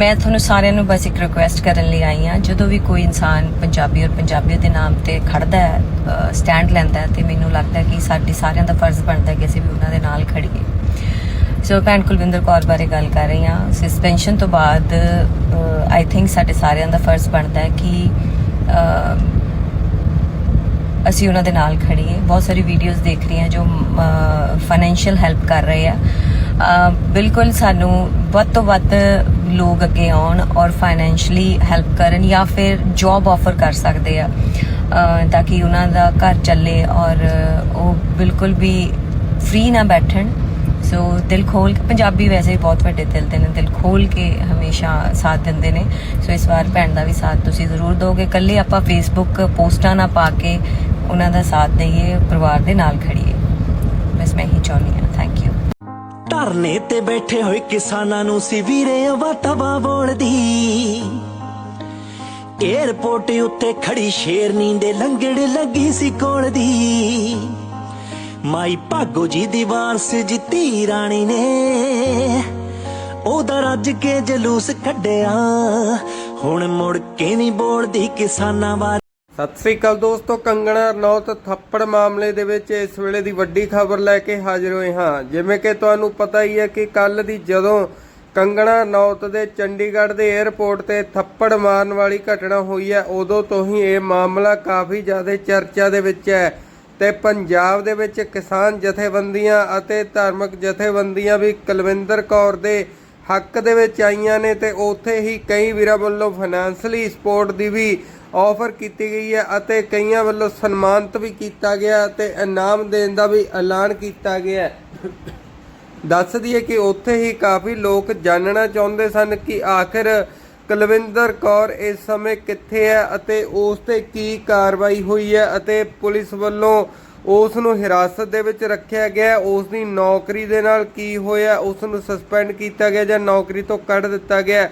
ਮੈਂ ਤੁਹਾਨੂੰ ਸਾਰਿਆਂ ਨੂੰ ਬਸ ਇੱਕ ਰਿਕੁਐਸਟ ਕਰਨ ਲਈ ਆਈ ਹਾਂ। ਜਦੋਂ ਵੀ ਕੋਈ ਇਨਸਾਨ ਪੰਜਾਬੀ ਔਰ ਪੰਜਾਬੀਅਤ ਦੇ ਨਾਮ ਤੇ ਖੜਦਾ ਹੈ ਸਟੈਂਡ ਲੈਂਦਾ ਹੈ, ਤੇ ਮੈਨੂੰ ਲੱਗਦਾ ਕਿ ਸਾਡੇ ਸਾਰਿਆਂ ਦਾ ਫਰਜ਼ ਬਣਦਾ ਕਿ ਅਸੀਂ ਵੀ ਉਹਨਾਂ ਦੇ ਨਾਲ ਖੜੀਏ। ਸੋ ਭੈਣ ਕੁਲਵਿੰਦਰ ਕੌਰ ਬਾਰੇ ਗੱਲ ਕਰ ਰਹੀ ਹਾਂ। ਸਸਪੈਂਸ਼ਨ ਤੋਂ ਬਾਅਦ ਆਈ ਥਿੰਕ ਸਾਡੇ ਸਾਰਿਆਂ ਦਾ ਫਰਜ਼ ਬਣਦਾ ਹੈ ਕਿ ਅਸੀਂ ਉਹਨਾਂ ਦੇ ਨਾਲ ਖੜੀਏ। ਬਹੁਤ ਸਾਰੀ ਵੀਡੀਓਜ਼ ਦੇਖ ਰਹੀ ਹਾਂ ਜੋ ਫਾਈਨੈਂਸ਼ੀਅਲ ਹੈਲਪ ਕਰ ਰਹੇ ਆ। ਬਿਲਕੁਲ ਸਾਨੂੰ ਵੱਧ ਤੋਂ ਵੱਧ ਲੋਕ ਅੱਗੇ ਆਉਣ ਔਰ ਫਾਈਨੈਂਸ਼ਲੀ ਹੈਲਪ ਕਰਨ ਜਾਂ ਫਿਰ ਜੌਬ ਆਫਰ ਕਰ ਸਕਦੇ ਆ ਤਾਂ ਕਿ ਉਹਨਾਂ ਦਾ ਘਰ ਚੱਲੇ ਔਰ ਉਹ ਬਿਲਕੁਲ ਵੀ ਫ੍ਰੀ ਨਾ ਬੈਠਣ। ਸੋ ਦਿਲ ਖੋਲ ਕੇ, ਪੰਜਾਬੀ ਵੈਸੇ ਹੀ ਬਹੁਤ ਵੱਡੇ ਦਿਲ ਦੇ ਨੇ, ਦਿਲ ਖੋਲ ਕੇ ਹਮੇਸ਼ਾ ਸਾਥ ਦਿੰਦੇ ਨੇ। ਸੋ ਇਸ ਵਾਰ ਭੈਣ ਦਾ ਵੀ ਸਾਥ ਤੁਸੀਂ ਜ਼ਰੂਰ ਦਿਓਗੇ ਕੱਲੇ ਆਪਾਂ ਫੇਸਬੁੱਕ ਪੋਸਟਾਂ ਨਾ ਪਾ ਕੇ ਉਹਨਾਂ ਦਾ ਸਾਥ ਦਈਏ, ਪਰਿਵਾਰ ਦੇ ਨਾਲ ਖੜੀਏ ਬਸ ਮੈਂ ਹੀ ਚਾਹੁੰਦੀ ਹਾਂ। ਥੈਂਕ ਯੂ ਧਰਨੇ ਤੇ ਬੈਠੇ ਹੋਏ ਕਿਸਾਨਾਂ ਨੂੰ ਸੀ ਵੀਰੇ ਵਾਟਵਾ ਬੋਲਦੀ। ਏਅਰਪੋਰਟ ਉੱਤੇ ਖੜੀ ਸ਼ੇਰਨੀ ਦੇ ਲੰਗੜ ਲੱਗੀ ਸੀ ਕੋਲ ਦੀ ਮਾਈ ਭਾਗੋ ਜੀ ਦੀ ਵਾਰਸ ਜਿੱਤੀ ਰਾਣੀ ਨੇ। ਉਹਦਾ ਰੱਜ ਕੇ ਜਲੂਸ ਕੱਢਿਆ। ਹੁਣ ਮੁੜ ਕੇ ਨਹੀਂ ਬੋਲਦੀ ਕਿਸਾਨਾਂ ਬਾਰੇ ਸਤਿ ਸ੍ਰੀ ਅਕਾਲ ਦੋਸਤੋ, ਕੰਗਣਾ ਰਣੌਤ ਥੱਪੜ ਮਾਮਲੇ ਦੇ ਵਿੱਚ ਇਸ ਵੇਲੇ ਦੀ ਵੱਡੀ ਖਬਰ ਲੈ ਕੇ ਹਾਜ਼ਰ ਹੋਏ ਹਾਂ। ਜਿਵੇਂ ਕਿ ਤੁਹਾਨੂੰ ਪਤਾ ਹੀ ਹੈ ਕਿ ਕੱਲ ਦੀ ਜਦੋਂ ਕੰਗਣਾ ਰਣੌਤ ਦੇ ਚੰਡੀਗੜ੍ਹ ਦੇ 에ਅਰਪੋਰਟ ਤੇ ਥੱਪੜ ਮਾਰਨ ਵਾਲੀ ਘਟਨਾ ਹੋਈ ਹੈ, ਉਦੋਂ ਤੋਂ ਹੀ ਇਹ ਮਾਮਲਾ ਕਾਫੀ ਜ਼ਿਆਦਾ ਚਰਚਾ ਦੇ ਵਿੱਚ ਹੈ ਤੇ ਪੰਜਾਬ ਦੇ ਵਿੱਚ ਕਿਸਾਨ ਜਥੇਬੰਦੀਆਂ ਅਤੇ ਧਾਰਮਿਕ ਜਥੇਬੰਦੀਆਂ ਵੀ ਕੁਲਵਿੰਦਰ ਕੌਰ ਦੇ ਹੱਕ ਦੇ ਵਿੱਚ ਆਈਆਂ ਨੇ ਤੇ ਉੱਥੇ ਹੀ ਕਈ ਵੀਰਾਂ ਵੱਲੋਂ ਫਾਈਨੈਂਸ਼ਲੀ ਸਪੋਰਟ ਦੀ ਵੀ ਆਫਰ ਕੀਤੀ ਗਈ ਹੈ ਅਤੇ ਕਈਆਂ ਵੱਲੋਂ ਸਨਮਾਨਿਤ ਵੀ ਕੀਤਾ ਗਿਆ ਅਤੇ ਇਨਾਮ ਦੇਣ ਦਾ ਵੀ ਐਲਾਨ ਕੀਤਾ ਗਿਆ ਹੈ। ਦੱਸ ਦਈਏ ਕਿ ਉੱਥੇ ਹੀ ਕਾਫੀ ਲੋਕ ਜਾਣਨਾ ਚਾਹੁੰਦੇ ਸਨ ਕਿ ਆਖਿਰ ਕੁਲਵਿੰਦਰ ਕੌਰ ਇਸ ਸਮੇਂ ਕਿੱਥੇ ਹੈ ਅਤੇ ਉਸ ਤੇ ਕੀ ਕਾਰਵਾਈ ਹੋਈ ਹੈ ਅਤੇ ਪੁਲਿਸ ਵੱਲੋਂ ਉਸ ਨੂੰ ਹਿਰਾਸਤ ਦੇ ਵਿੱਚ ਰੱਖਿਆ ਗਿਆ ਉਸ ਦੀ ਨੌਕਰੀ ਦੇ ਨਾਲ ਕੀ ਹੋਇਆ, ਉਸ ਨੂੰ ਸਸਪੈਂਡ ਕੀਤਾ ਗਿਆ ਜਾਂ ਨੌਕਰੀ ਤੋਂ ਕੱਢ ਦਿੱਤਾ ਗਿਆ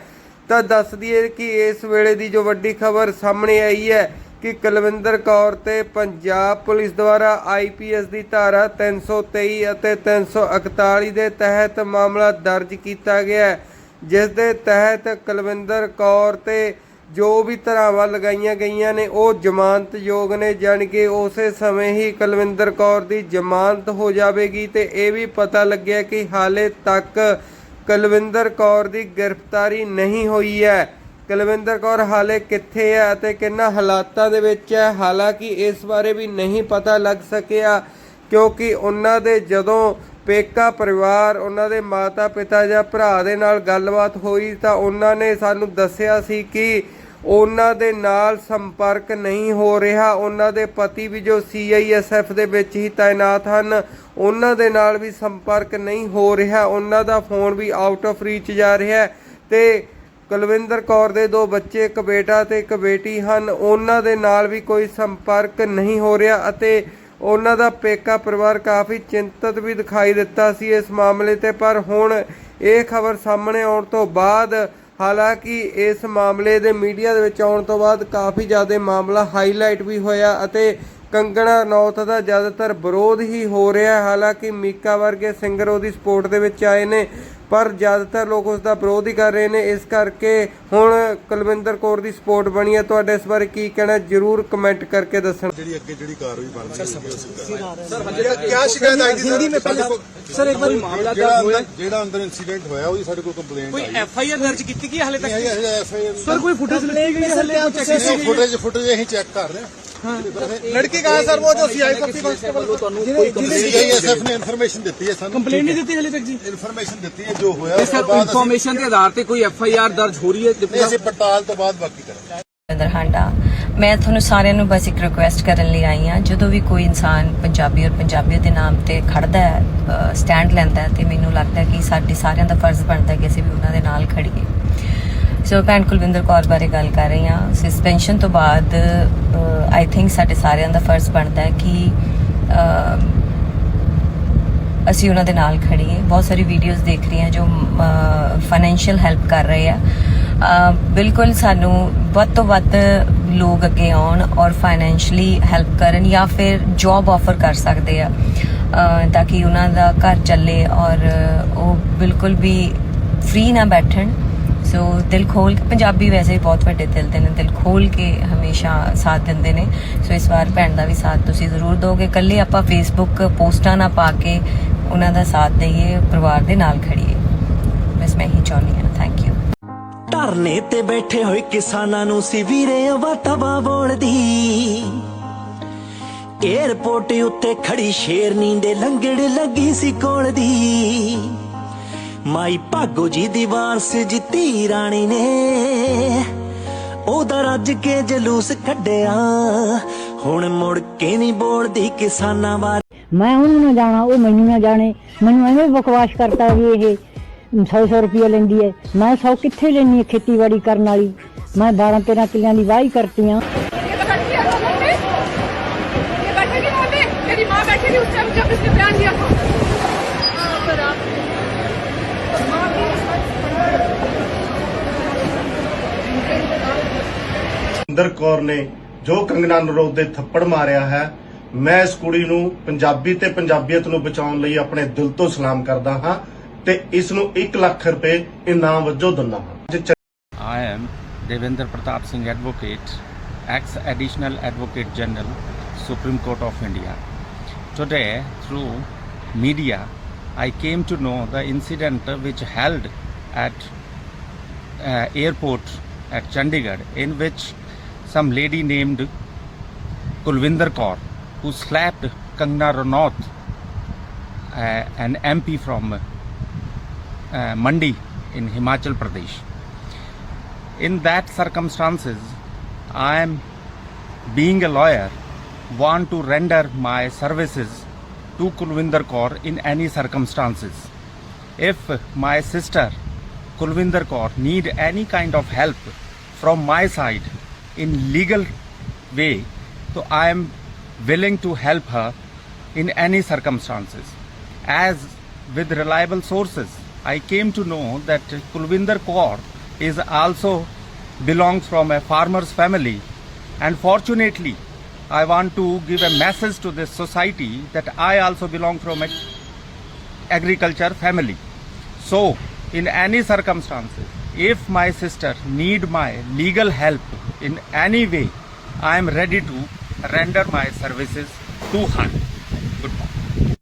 ਤਾਂ ਦੱਸ ਦਈਏ ਕਿ ਇਸ ਵੇਲੇ ਦੀ ਜੋ ਵੱਡੀ ਖਬਰ ਸਾਹਮਣੇ ਆਈ ਹੈ ਕਿ ਕੁਲਵਿੰਦਰ ਕੌਰ ਤੇ ਪੰਜਾਬ ਪੁਲਿਸ ਦੁਆਰਾ ਆਈਪੀਐਸ ਦੀ ਧਾਰਾ 323 ਅਤੇ 341 ਦੇ ਤਹਿਤ ਮਾਮਲਾ ਦਰਜ ਕੀਤਾ ਗਿਆ ਜਿਸ ਦੇ ਤਹਿਤ ਕੁਲਵਿੰਦਰ ਕੌਰ ਤੇ ਜੋ ਵੀ ਧਾਰਾਵਾਂ ਲਗਾਈਆਂ ਗਈਆਂ ਨੇ, ਉਹ ਜ਼ਮਾਨਤ ਯੋਗ ਨੇ, ਜਾਣੀ ਕਿ ਉਸੇ ਸਮੇਂ ਹੀ ਕੁਲਵਿੰਦਰ ਕੌਰ ਦੀ ਜ਼ਮਾਨਤ ਹੋ ਜਾਵੇਗੀ ਤੇ ਇਹ ਵੀ ਪਤਾ ਲੱਗਿਆ ਕਿ ਹਾਲੇ ਤੱਕ ਕੁਲਵਿੰਦਰ ਕੌਰ ਦੀ ਗ੍ਰਿਫਤਾਰੀ ਨਹੀਂ ਹੋਈ ਹੈ। ਕੁਲਵਿੰਦਰ ਕੌਰ ਹਾਲੇ ਕਿੱਥੇ ਹੈ ਅਤੇ ਕਿੰਨਾ ਹਾਲਾਤਾਂ ਦੇ ਵਿੱਚ ਹੈ? ਹਾਲਾਂਕਿ ਇਸ ਬਾਰੇ ਵੀ ਨਹੀਂ ਪਤਾ ਲੱਗ ਸਕਿਆ, ਕਿਉਂਕਿ ਉਹਨਾਂ ਦੇ ਜਦੋਂ ਪੇਕਾ ਪਰਿਵਾਰ, ਉਹਨਾਂ ਦੇ ਮਾਤਾ ਪਿਤਾ ਜਾਂ ਭਰਾ ਦੇ ਨਾਲ ਗੱਲਬਾਤ ਹੋਈ ਤਾਂ ਉਹਨਾਂ ਨੇ ਸਾਨੂੰ ਦੱਸਿਆ ਸੀ ਕਿ ਉਹਨਾਂ ਦੇ ਨਾਲ ਸੰਪਰਕ ਨਹੀਂ ਹੋ ਰਿਹਾ। ਉਹਨਾਂ ਦੇ ਪਤੀ ਵੀ ਜੋ ਸੀਆਈਐਸਐਫ ਦੇ ਵਿੱਚ ਹੀ ਤਾਇਨਾਤ ਹਨ, ਉਹਨਾਂ ਦੇ ਨਾਲ ਵੀ ਸੰਪਰਕ ਨਹੀਂ ਹੋ ਰਿਹਾ। ਉਹਨਾਂ ਦਾ ਫੋਨ ਵੀ ਆਊਟ ਆਫ ਰੀਚ ਜਾ ਰਿਹਾ ਹੈ ਤੇ ਕੁਲਵਿੰਦਰ ਕੌਰ ਦੇ ਦੋ ਬੱਚੇ, ਇੱਕ ਬੇਟਾ ਤੇ ਇੱਕ ਬੇਟੀ ਹਨ। ਉਹਨਾਂ ਦੇ ਨਾਲ ਵੀ ਕੋਈ ਸੰਪਰਕ ਨਹੀਂ ਹੋ ਰਿਹਾ ਅਤੇ ਉਹਨਾਂ ਦਾ ਪੇਕਾ ਪਰਿਵਾਰ ਕਾਫੀ ਚਿੰਤਤ ਵੀ ਦਿਖਾਈ ਦਿੱਤਾ ਸੀ ਇਸ ਮਾਮਲੇ ਤੇ। ਪਰ ਹੁਣ ਇਹ ਖਬਰ ਸਾਹਮਣੇ ਆਉਣ ਤੋਂ ਬਾਅਦ ਹਾਲਾਂਕਿ ਇਸ ਮਾਮਲੇ ਦੇ ਮੀਡੀਆ ਦੇ ਵਿੱਚ ਆਉਣ ਤੋਂ ਬਾਅਦ ਕਾਫੀ ਜ਼ਿਆਦਾ ਮਾਮਲਾ ਹਾਈਲਾਈਟ ਵੀ ਹੋਇਆ ਅਤੇ ਕੰਗਣਾ ਰਣੌਤ ਦਾ ਜ਼ਿਆਦਾਤਰ ਵਿਰੋਧ ਹੀ ਹੋ ਰਿਹਾ ਹੈ। ਹਾਲਾਂਕਿ ਮੀਕਾ ਵਰਗੇ ਸਿੰਗਰ ਉਹਦੀ ਸਪੋਰਟ ਦੇ ਵਿੱਚ ਆਏ ਨੇ ਪਰ ਜ਼ਿਆਦਾਤਰ ਲੋਕ ਉਸ ਦਾ ਵਿਰੋਧ ਹੀ ਕਰ ਰਹੇ ਨੇ। ਇਸ ਕਰਕੇ ਹੁਣ ਕੁਲਵਿੰਦਰ ਕੌਰ ਦੀ ਸਪੋਰਟ ਬਣੀ ਹੈ। ਤੁਹਾਡੇ ਇਸ ਬਾਰੇ ਕੀ ਕਹਿਣਾ ਜਰੂਰ ਕਮੈਂਟ ਕਰਕੇ ਦੱਸਣਾ। ਜਿਹੜੀ ਅੱਗੇ ਜਿਹੜੀ ਕਾਰਵਾਈ ਬਣ ਰਹੀ ਹੈ ਸਰ ਕੀ ਸ਼ਿਕਾਇਤ ਆਈ ਸੀ ਹਿੰਦੀ ਮੇ ਪਹਿਲਾਂ ਸਰ ਇੱਕ ਵਾਰੀ ਮਾਮਲਾ ਦਰਜ ਹੋਇਆ। ਜਿਹੜਾ ਅੰਦਰ ਇਨਸੀਡੈਂਟ ਹੋਇਆ ਉਹਦੀ ਸਾਡੇ ਕੋਲ ਕੰਪਲੇਂਟ ਆਈ ਕੋਈ ਐਫ ਆਈ ਆਰ ਦਰਜ ਕੀਤੀ ਗਈ ਹਲੇ ਤੱਕ? ਸਰ ਕੋਈ ਫੁਟੇਜ ਲਈ ਗਈ ਹਲੇ ਕੋਈ ਚੈੱਕ ਚੈੱਕ ਕਰ ਰਹੇ ਹਾਂ। ਲੜਕੀ ਕਾ ਸਰ? ਉਹ ਜੋ ਸੀਆਈ ਸੱਤੀ ਕਾਂਸਟੇਬਲ ਤੁਹਾਨੂੰ ਕੋਈ ਸੀਆਈਐਸਐਫ ਨੇ ਇਨਫੋਰਮੇਸ਼ਨ ਦਿੱਤੀ ਹੈ ਸਾਨੂੰ ਕੰਪਲੇਂਟ ਨਹੀਂ ਦਿੱਤੀ ਹਲੇ ਤੱਕ ਜੀ। ਇਨਫੋਰਮੇਸ਼ਨ ਦਿੱਤੀ ਹੈ ਜੋ ਹੋਇਆ ਉਸ ਤੋਂ ਬਾਅਦ ਇਨਫੋਰਮੇਸ਼ਨ ਦੇ ਆਧਾਰ ਤੇ ਕੋਈ ਐਫਆਈਆਰ ਦਰਜ ਹੋ ਰਹੀ ਹੈ? ਡਿਪਟੀ ਅਸੀਂ ਪੜਤਾਲ ਤੋਂ ਬਾਅਦ ਬਾਕੀ ਕਰਾਂਗੇ। ਨਰਿੰਦਰ ਹਾਂਡਾ ਮੈਂ ਤੁਹਾਨੂੰ ਸਾਰਿਆਂ ਨੂੰ ਬਸ ਇੱਕ ਰਿਕੁਐਸਟ ਕਰਨ ਲਈ ਆਈ ਹਾਂ। ਜਦੋਂ ਵੀ ਕੋਈ ਇਨਸਾਨ ਪੰਜਾਬੀ ਔਰ ਪੰਜਾਬੀਅਤ ਦੇ ਨਾਮ ਤੇ ਖੜਦਾ ਹੈ ਸਟੈਂਡ ਲੈਂਦਾ ਹੈ ਤੇ ਮੈਨੂੰ ਲੱਗਦਾ ਕਿ ਸਾਡੇ ਸਾਰਿਆਂ ਦਾ ਫਰਜ਼ ਬਣਦਾ ਕਿ ਅਸੀਂ ਵੀ ਉਹਨਾਂ ਦੇ ਨਾਲ ਖੜੀਏ। ਸੋ ਭੈਣ ਕੁਲਵਿੰਦਰ ਕੌਰ ਬਾਰੇ ਗੱਲ ਕਰ ਰਹੀ ਹਾਂ। ਸਸਪੈਂਸ਼ਨ ਤੋਂ ਬਾਅਦ ਆਈ ਥਿੰਕ ਸਾਡੇ ਸਾਰਿਆਂ ਦਾ ਫਰਜ਼ ਬਣਦਾ ਹੈ ਕਿ ਅਸੀਂ ਉਹਨਾਂ ਦੇ ਨਾਲ ਖੜੀਏ ਬਹੁਤ ਸਾਰੀ ਵੀਡੀਓਜ਼ ਦੇਖ ਰਹੀ ਹਾਂ ਜੋ ਫਾਈਨੈਂਸ਼ੀਅਲ ਹੈਲਪ ਕਰ ਰਹੇ ਆ। ਬਿਲਕੁਲ ਸਾਨੂੰ ਵੱਧ ਤੋਂ ਵੱਧ ਲੋਕ ਅੱਗੇ ਆਉਣ ਔਰ ਫਾਈਨੈਂਸ਼ੀਅਲੀ ਹੈਲਪ ਕਰਨ ਜਾਂ ਫਿਰ ਜੌਬ ਆਫਰ ਕਰ ਸਕਦੇ ਆ। ਤਾਂ ਕਿ ਉਹਨਾਂ ਦਾ ਘਰ ਚੱਲੇ ਔਰ ਉਹ ਬਿਲਕੁਲ ਵੀ ਫ੍ਰੀ ਨਾ ਬੈਠਣ। ਸੋ ਦਿਲ ਖੋਲ ਕੇ, ਪੰਜਾਬੀ ਵੈਸੇ ਹੀ ਬਹੁਤ ਵੱਡੇ ਦਿਲ ਦੇ ਨੇ, ਦਿਲ ਖੋਲ ਕੇ ਹਮੇਸ਼ਾ ਸਾਥ ਦਿੰਦੇ ਨੇ। ਸੋ ਇਸ ਵਾਰ ਭੈਣ ਦਾ ਵੀ ਸਾਥ ਤੁਸੀਂ ਜ਼ਰੂਰ ਦਿਓਗੇ ਕੱਲੇ ਆਪਾਂ ਫੇਸਬੁੱਕ ਪੋਸਟਾਂ ਨਾ ਪਾ ਕੇ ਉਹਨਾਂ ਦਾ ਸਾਥ ਦਈਏ, ਪਰਿਵਾਰ ਦੇ ਨਾਲ ਖੜੀਏ। ਬਸ ਮੈਂ ਹੀ ਚਾਹੁੰਦੀ ਹਾਂ। ਥੈਂਕ ਯੂ ਧਰਨੇ ਤੇ ਬੈਠੇ ਹੋਏ ਕਿਸਾਨਾਂ ਨੂੰ ਸੀ ਵੀਰੇ ਵਾਤਵਾ ਬੋਲਦੀ। ਏਅਰਪੋਰਟ ਉੱਤੇ ਖੜੀ ਸ਼ੇਰਨੀ ਦੇ ਲੰਗੜ ਲੱਗੀ ਸੀ ਕੋਲ ਦੀ। ਮਾਈ ਭਾਗੋ ਜੀ ਦੀ ਵਾਰਸ ਜਿੱਤੀ ਰਾਣੀ ਨੇ। ਉਹਦਾ ਰੱਜ ਕੇ ਜਲੂਸ ਕੱਢਿਆ। ਹੁਣ ਮੁੜ ਕੇ ਨਹੀਂ ਬੋਲਦੀ ਕਿਸਾਨਾਂ ਬਾਰੇ। ਮੈਂ ਉਹਨੂੰ ਨਾ ਜਾਣਾ ਉਹ ਮੈਨੂੰ ਨਾ ਜਾਣੇ। ਮੈਨੂੰ ਐਵੇਂ ਬਕਵਾਸ ਕਰਦਾ ਵੀ ਇਹ 100-100 ਰੁਪਏ ਲੈਂਦੀ ਹੈ। ਮੈਂ ਸੌ ਕਿੱਥੇ ਲੈਣੀ ਹੈ ਖੇਤੀਬਾੜੀ ਕਰਨ ਵਾਲੀ? ਮੈਂ 12-13 ਕਿੱਲਿਆਂ ਦੀ ਵਾਹੀ ਕਰਤੀ ਆ ਸੁਰਿੰਦਰ ਕੌਰ ਨੇ ਜੋ ਕੰਗਨਾ ਨਰੋਦ ਦੇ ਥੱਪੜ ਮਾਰਿਆ ਹੈ ਮੈਂ ਇਸ ਕੁੜੀ ਨੂੰ ਪੰਜਾਬੀ ਤੇ ਪੰਜਾਬੀਅਤ ਨੂੰ ਬਚਾਉਣ ਲਈ ਆਪਣੇ ਦਿਲ ਤੋਂ ਸਲਾਮ ਕਰਦਾ ਹਾਂ ਤੇ ਇਸ ਨੂੰ 1 ਲੱਖ ਰੁਪਏ ਇਨਾਮ ਵਜੋਂ ਦਿੰਦਾ ਹਾਂ I am Devendra Pratap Singh advocate ex additional advocate general Supreme Court of India today through media I came to know the incident which held at uh, airport at Chandigarh in which some lady named Kulvinder Kaur, who slapped Kangna Ranaut, uh, an MP from uh, Mandi in Himachal Pradesh. In that circumstances i am being a lawyer want to render my services to kulvinder kaur in any circumstances. If my sister kulvinder kaur need any kind of help from my side in legal way so i am willing to help her in any circumstances. As with reliable sources i came to know that kulvinder kaur is also belongs from a farmer's family. And fortunately i want to give a message to this society that i also belong from a agriculture family. So in any circumstances if my sister need my legal help in any way i am ready to render my services to her